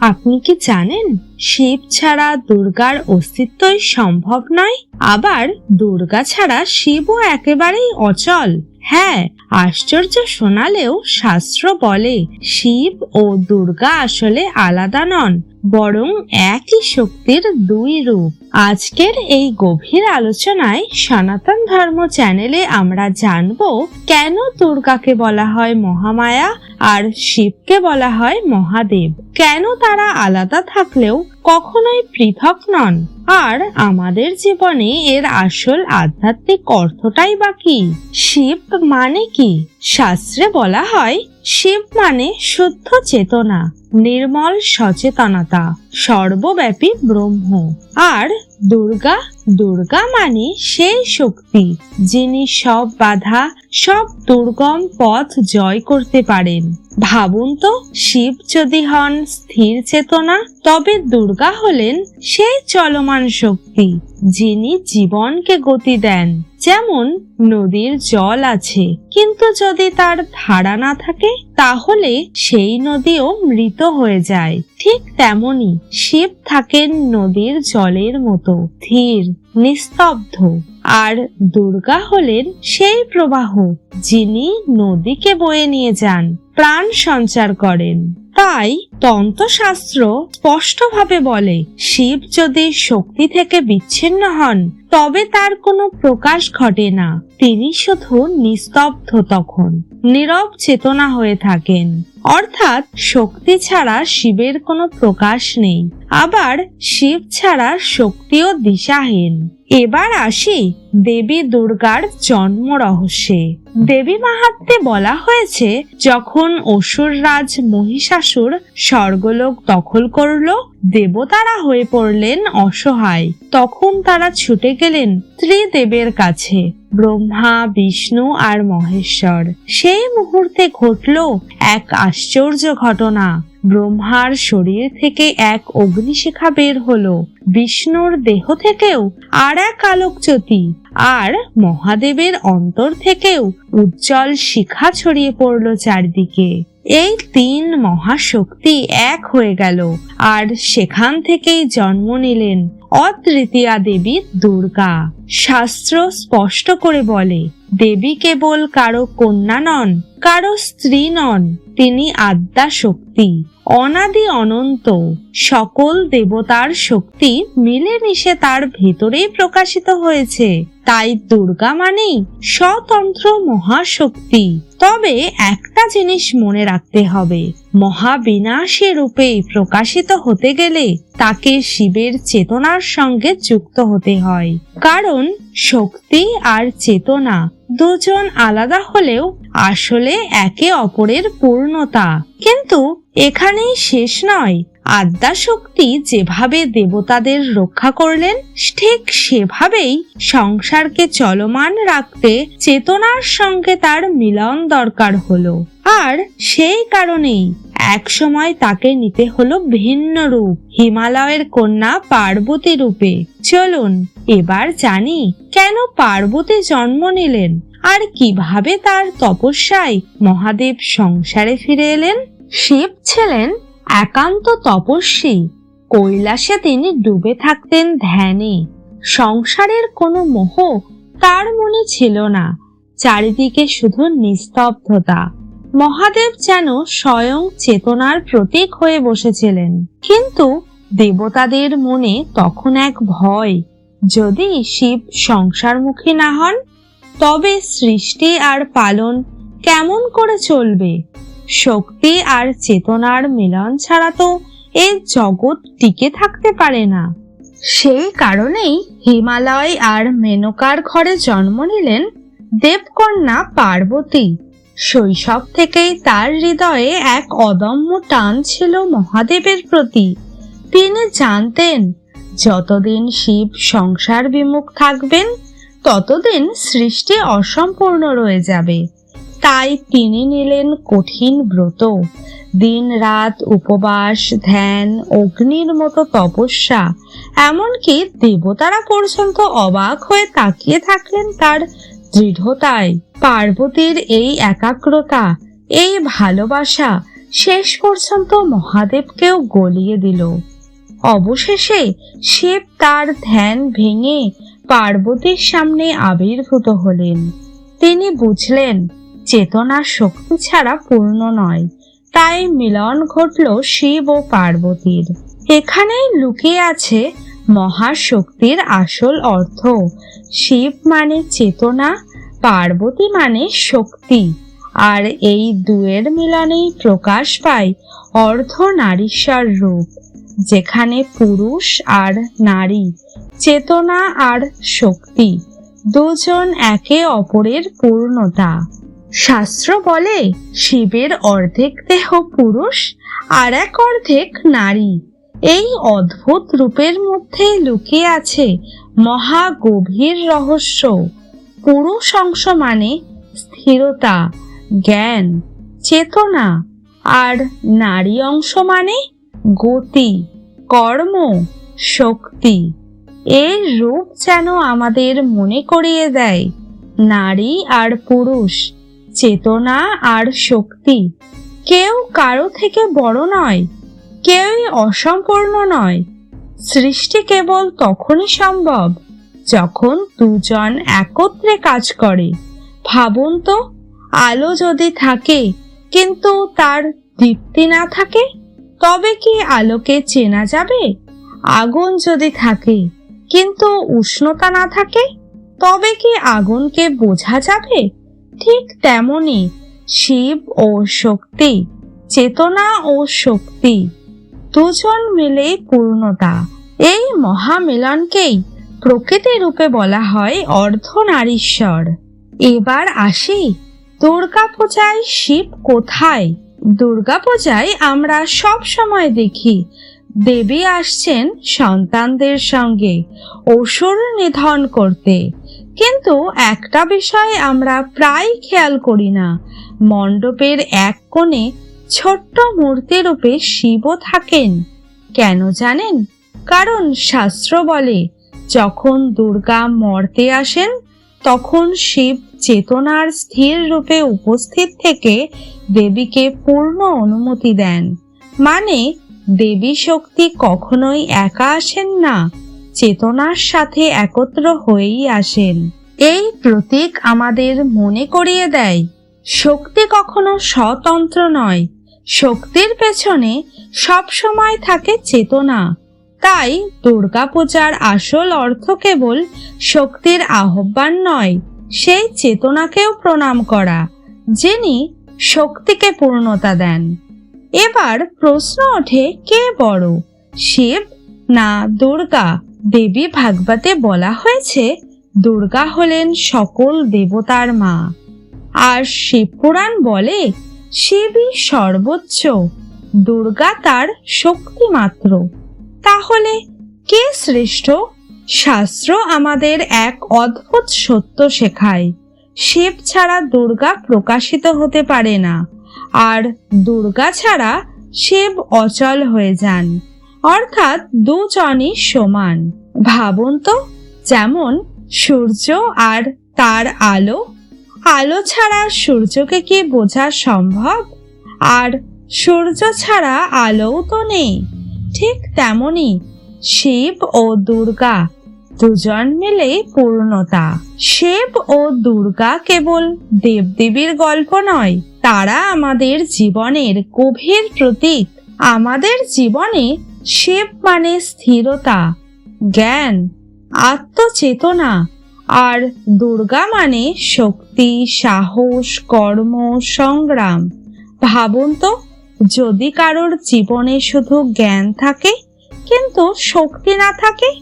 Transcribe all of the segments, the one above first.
আপনি কি জানেন? শিব ছাড়া দুর্গার অস্তিত্বই সম্ভব নয়, আবার দুর্গা ছাড়া শিবও একেবারেই অচল। হ্যাঁ আশ্চর্য শোনালেও শাস্ত্র বলে, শিব ও দুর্গা আসলে আলাদা নন, বরং একই শক্তির দুই রূপ। আজকের এই গভীর আলোচনায় সনাতন ধর্ম চ্যানেলে আমরা জানব, কেন দুর্গাকে বলা হয় মহামায়া আর শিবকে বলা হয় মহাদেব? কেন তারা আলাদা থাকলেও কখনোই পৃথক নন। আর আমাদের জীবনে এর আসল আধ্যাত্মিক অর্থটাই বা কি? শিব মানে কি? শাস্ত্রে বলা হয়, শিব মানে শুদ্ধ চেতনা। নির্মল, সচেতনতা, সর্বব্যাপী ব্রহ্ম। আর দুর্গা দুর্গা মানে সেই শক্তি, যিনি সব বাধা, সব দুর্গম পথ জয় করতে পারেন। ভাবুন তো, শিব যদি হন স্থির চেতনা, তবে দুর্গা হলেন সেই চলমান শক্তি, যিনি জীবনকে গতি দেন। যেমন নদীর জল আছে, কিন্তু যদি তার ধারা না থাকে, তাহলে সেই নদীও মৃত হয়ে যায়। ঠিক তেমনি শিব থাকেন নদীর জলের মতো, ধীর, নিস্তব্ধ। আর দুর্গা হলেন সেই প্রবাহ যিনি নদীকে বয়ে নিয়ে যান, প্রাণ সঞ্চার করেন। তাই তন্ত্রশাস্ত্র স্পষ্টভাবে বলে, শিব যদি শক্তি থেকে বিচ্ছিন্ন হন, তবে তার কোনো প্রকাশ ঘটে না। তিনি শুধু নিস্তব্ধ তখন, নীরব চেতনা হয়ে থাকেন। অর্থাৎ শক্তি ছাড়া শিবের কোনো প্রকাশ নেই। আবার শিব ছাড়া শক্তিও দিশাহীন। এবার আসি দেবী দুর্গার জন্ম রহস্যে। দেবী মাহাত্মে বলা হয়েছে, যখন অসুর রাজ মহিষাসুর স্বর্গলোক দখল করল, দেবতারা হয়ে পড়লেন অসহায়। তখন তারা ছুটে গেলেন ত্রিদেবের কাছে, ব্রহ্মা, বিষ্ণু আর মহেশ্বর। সেই মুহূর্তে ঘটল এক আশ্চর্য ঘটনা। ব্রহ্মার শরীর থেকে এক অগ্নিশিখা বের হলো। বিষ্ণুর দেহ থেকেও আর এক আলোকজ্যোতি, আর মহাদেবের অন্তর থেকেও উজ্জ্বল শিখা ছড়িয়ে পড়ল চারদিকে। এই তিন মহাশক্তি এক হয়ে গেল, আর সেখান থেকেই জন্ম নিলেন অতৃতীয়া দেবী দুর্গা। শাস্ত্র স্পষ্ট করে বলে, দেবী কেবল কারও কন্যা নন, কারও স্ত্রী নন, তিনি আদ্যা শক্তি, অনাদি অনন্ত। সকল দেবতার শক্তি মিলেমিশে তার ভেতরেই প্রকাশিত হয়েছে। তাই দুর্গা মানেই স্বতন্ত্র মহাশক্তি। তবে একটা জিনিস মনে রাখতে হবে মহাবিনাশী রূপে প্রকাশিত হতে গেলে তাকে শিবের চেতনার সঙ্গে যুক্ত হতে হয়। কারণ শক্তি আর চেতনা দুজন আলাদা হলেও আসলে একে অপরের পূর্ণতা। কিন্তু এখানেই শেষ নয় আদ্যা শক্তি যেভাবে দেবতাদের রক্ষা করলেন, ঠিক সেভাবেই সংসারকে চলমান রাখতে চেতনার সঙ্গে তার মিলন দরকার হলো। আর সেই কারণেই এক সময় তাকে নিতে হলো ভিন্ন রূপ, হিমালয়ের কন্যা পার্বতী রূপে। চলুন, এবার জানি কেন পার্বতী জন্ম নিলেন? আর কীভাবে তার তপস্যায় মহাদেব সংসারে ফিরে এলেন? শিব ছিলেন একান্ত তপস্বী। কৈলাসে তিনি ডুবে থাকতেন ধ্যানে। সংসারের কোনো মোহ তার মনে ছিল না। চারিদিকে শুধু নিস্তব্ধতা। মহাদেব যেন স্বয়ং চেতনার প্রতীক হয়ে বসেছিলেন। কিন্তু দেবতাদের মনে তখন এক ভয়, যদি শিব সংসারমুখী না হন, তবে সৃষ্টি আর পালন কেমন করে চলবে? শক্তি আর চেতনার মিলন ছাড়া তো এই জগৎ টিকে থাকতে পারে না। সেই কারণেই হিমালয় আর মেনকার ঘরে জন্ম নিলেন দেবকন্যা পার্বতী। শৈশব থেকেই তার হৃদয়ে এক অদম্য টান ছিল মহাদেবের প্রতি। তিনি জানতেন, যতদিন শিব সংসার বিমুখ থাকবেন, ততদিন সৃষ্টি অসম্পূর্ণ রয়ে যাবে। তাই তিনি নিলেন কঠিন ব্রত। দিন রাত উপবাস, ধ্যান, অগ্নির মতো তপস্যা, এমনকি দেবতারা পর্যন্ত অবাক হয়ে তাকিয়ে থাকলেন তার দৃঢ়তায়। পার্বতীর এই একাগ্রতা, এই ভালোবাসা শেষ পর্যন্ত মহাদেবকেও গলিয়ে দিল। অবশেষে শিব তার ধ্যান ভেঙে পার্বতীর সামনে আবির্ভূত হলেন। তিনি বুঝলেন চেতনা শক্তি ছাড়া পূর্ণ নয়। তাই মিলন ঘটল শিব ও পার্বতীর। এখানেই লুকিয়ে আছে মহাশক্তির আসল অর্থ। শিব মানে চেতনা, পার্বতী মানে শক্তি। আর এই দুয়ের মিলনেই প্রকাশ পায় অর্ধ নারীশ্বর রূপ, যেখানে পুরুষ আর নারী, চেতনা আর শক্তি, দুজন একে অপরের পূর্ণতা। শাস্ত্র বলে, শিবের অর্ধেক দেহ পুরুষ আর এক অর্ধেক নারী। এই অদ্ভুত রূপের মধ্যে লুকিয়ে আছে মহা গভীর রহস্য। পুরুষ অংশ মানে স্থিরতা, জ্ঞান, চেতনা আর নারী অংশ মানে গতি, কর্ম, শক্তি। এর রূপ যেন আমাদের মনে করিয়ে দেয়, নারী আর পুরুষ। চেতনা আর শক্তি। কেউ কারও থেকে বড় নয়, কেউই অসম্পূর্ণ নয়। সৃষ্টি কেবল তখনই সম্ভব যখন দুজন একত্রে কাজ করে। ভাবুন তো, আলো যদি থাকে, কিন্তু তার দীপ্তি না থাকে, তবে কি আলোকে চেনা যাবে? আগুন যদি থাকে, কিন্তু উষ্ণতা না থাকে, তবে কি আগুনকে বোঝা যাবে? ঠিক তেমনি শিব ও শক্তি, চেতনা ও শক্তি, দুজন মিলে পূর্ণতা। এই মহামিলনকেই প্রকৃতি রূপে বলা হয় অর্ধনারীশ্বর। এবার আসি দুর্গা পূজায় শিব কোথায়? দুর্গা পূজায় আমরা সব সময় দেখি, দেবী আসছেন সন্তানদের সঙ্গে, অসুর নিধন করতে। কিন্তু একটা বিষয় আমরা প্রায় খেয়াল করি না। মণ্ডপের এক কোণে ছোট্ট মূর্তি রূপে শিবও থাকেন। কেন জানেন? কারণ শাস্ত্র বলে, যখন দুর্গা মর্তে আসেন, তখন শিব চেতনার স্থির রূপে উপস্থিত থেকে দেবীকে পূর্ণ অনুমতি দেন। মানে দেবী শক্তি কখনোই একা আসেন না। চেতনার সাথে একত্র হয়েই আসেন। এই প্রতীক আমাদের মনে করিয়ে দেয়, শক্তি কখনো স্বতন্ত্র নয়, শক্তির পেছনে সব সময় থাকে চেতনা। তাই দুর্গাপূজার আসল অর্থ কেবল শক্তির আহ্বান নয়, সেই চেতনাকেও প্রণাম করা, যিনি শক্তিকে পূর্ণতা দেন। এবার প্রশ্ন ওঠে, কে বড়, শিব না দুর্গা? দেবী ভাগবতে বলা হয়েছে, দুর্গা হলেন সকল দেবতার মা। আর শিবপুরাণ বলে, শিবই সর্বোচ্চ, দুর্গা তার শক্তি মাত্র তাহলে কে শ্রেষ্ঠ? শাস্ত্র আমাদের এক অদ্ভুত সত্য শেখায়, শিব ছাড়া দুর্গা প্রকাশিত হতে পারে না, আর দুর্গা ছাড়া শিব অচল হয়ে যান। অর্থাৎ দুজনই সমান। ভাবুন তো, যেমন সূর্য আর তার আলো আলো ছাড়া সূর্যকে কি বোঝা সম্ভব? আর সূর্য ছাড়া আলোও তো নেই। ঠিক তেমনি শিব ও দুর্গা দুজন মিলে পূর্ণতা। শিব ও দুর্গা কেবল দেবদেবীর গল্প নয়, তারা আমাদের জীবনের গভীর প্রতীক। আমাদের জীবনে শিব মানে স্থিরতা, জ্ঞান, আত্মচেতনা, আর দুর্গা মানে শক্তি, সাহস, কর্ম, সংগ্রাম। ভাবুন তো, যদি কারোর জীবনে শুধু জ্ঞান থাকে, কিন্তু শক্তি না থাকে,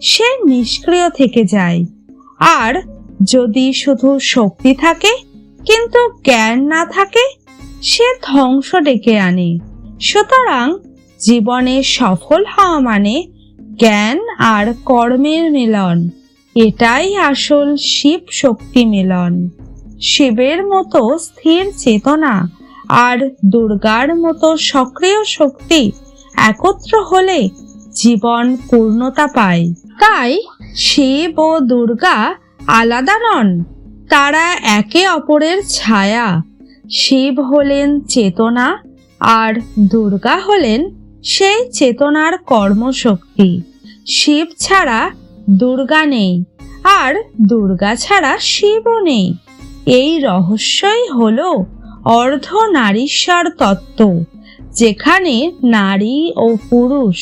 সে নিষ্ক্রিয় থেকে যায়। আর যদি শুধু শক্তি থাকে, কিন্তু জ্ঞান না থাকে, সে ধ্বংস ডেকে আনে। সুতরাং জীবনে সফল হওয়া মানে জ্ঞান আর কর্মের মিলন। এটাই আসল শিব শক্তি মিলন। শিবের মতো স্থির চেতনা আর দুর্গার মতো সক্রিয় শক্তি একত্র হলে জীবন পূর্ণতা পায়। তাই শিব ও দুর্গা আলাদা নন, তারা একে অপরের ছায়া। শিব হলেন চেতনা আর দুর্গা হলেন সেই চেতনার কর্মশক্তি। শিব ছাড়া দুর্গা নেই আর দুর্গা ছাড়া শিবও নেই। এই রহস্যই হলো অর্ধ নারীশ্বর তত্ত্ব, যেখানে নারী ও পুরুষ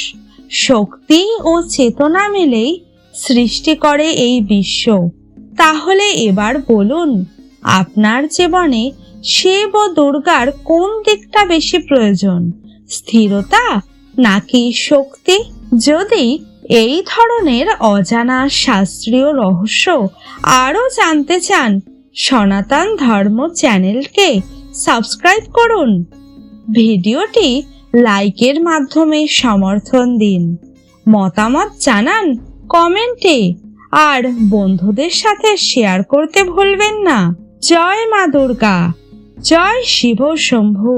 শক্তি ও চেতনা মিলেই সৃষ্টি করে এই বিশ্ব। তাহলে এবার বলুন, আপনার জীবনে শিব ও দুর্গার কোন দিকটা বেশি প্রয়োজন? স্থিরতা নাকি শক্তি? যদি এই ধরনের অজানা শাস্ত্রীয় রহস্য আরও জানতে চান, সনাতন ধর্ম চ্যানেলকে সাবস্ক্রাইব করুন। ভিডিওটি লাইকের মাধ্যমে সমর্থন দিন। মতামত জানান কমেন্টে। আর বন্ধুদের সাথে শেয়ার করতে ভুলবেন না। জয় মা দুর্গা। জয় শিব শম্ভু।